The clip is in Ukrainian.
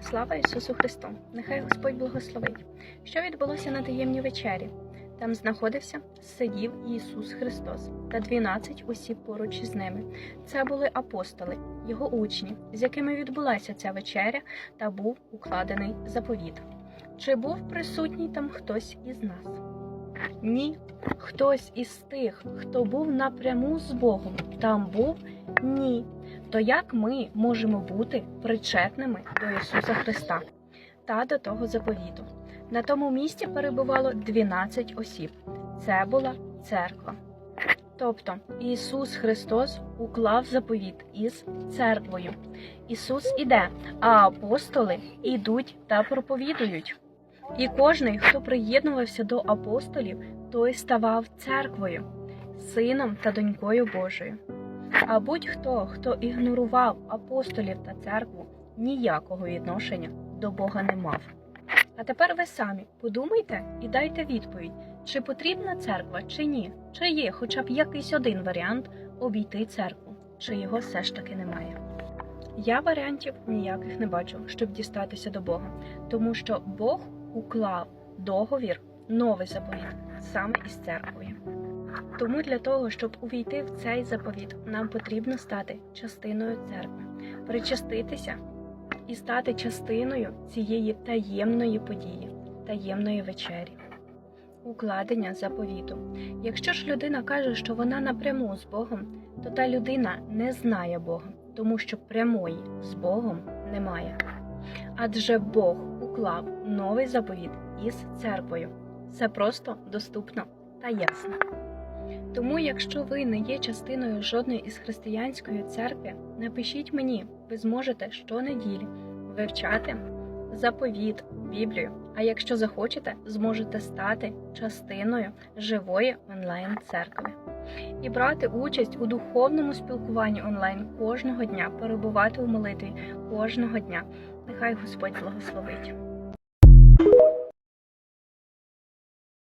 Слава Ісусу Христу! Нехай Господь благословить. Що відбулося на таємній вечері? Там знаходився, сидів Ісус Христос та 12 осіб поруч із ними. Це були апостоли, його учні, з якими відбулася ця вечеря та був укладений заповіт. Чи був присутній там хтось із нас? Ні. Хтось із тих, хто був напряму з Богом, там був ні. То як ми можемо бути причетними до Ісуса Христа та до того заповіту? На тому місці перебувало 12 осіб. Це була церква. Тобто Ісус Христос уклав заповіт із церквою. Ісус іде, а апостоли ідуть та проповідують. І кожний, хто приєднувався до апостолів, той ставав церквою, сином та донькою Божою. А будь-хто, хто ігнорував апостолів та церкву, ніякого відношення до Бога не мав. А тепер ви самі подумайте і дайте відповідь, чи потрібна церква, чи ні, чи є хоча б якийсь один варіант обійти церкву, чи його все ж таки немає. Я варіантів ніяких не бачу, щоб дістатися до Бога, тому що Бог уклав договір, новий заповіт саме із церквою. Тому для того, щоб увійти в цей заповіт, нам потрібно стати частиною церкви, причаститися і стати частиною цієї таємної події, таємної вечері. Укладення заповіту. Якщо ж людина каже, що вона напряму з Богом, то та людина не знає Бога, тому що прямої з Богом немає. Адже Бог уклав новий заповіт із церквою. Це просто доступно та ясно. Тому, якщо ви не є частиною жодної із християнської церкви, напишіть мені, ви зможете щонеділі вивчати заповіт, Біблію. А якщо захочете, зможете стати частиною живої онлайн церкви і брати участь у духовному спілкуванні онлайн кожного дня, перебувати у молитві кожного дня. Нехай Господь благословить.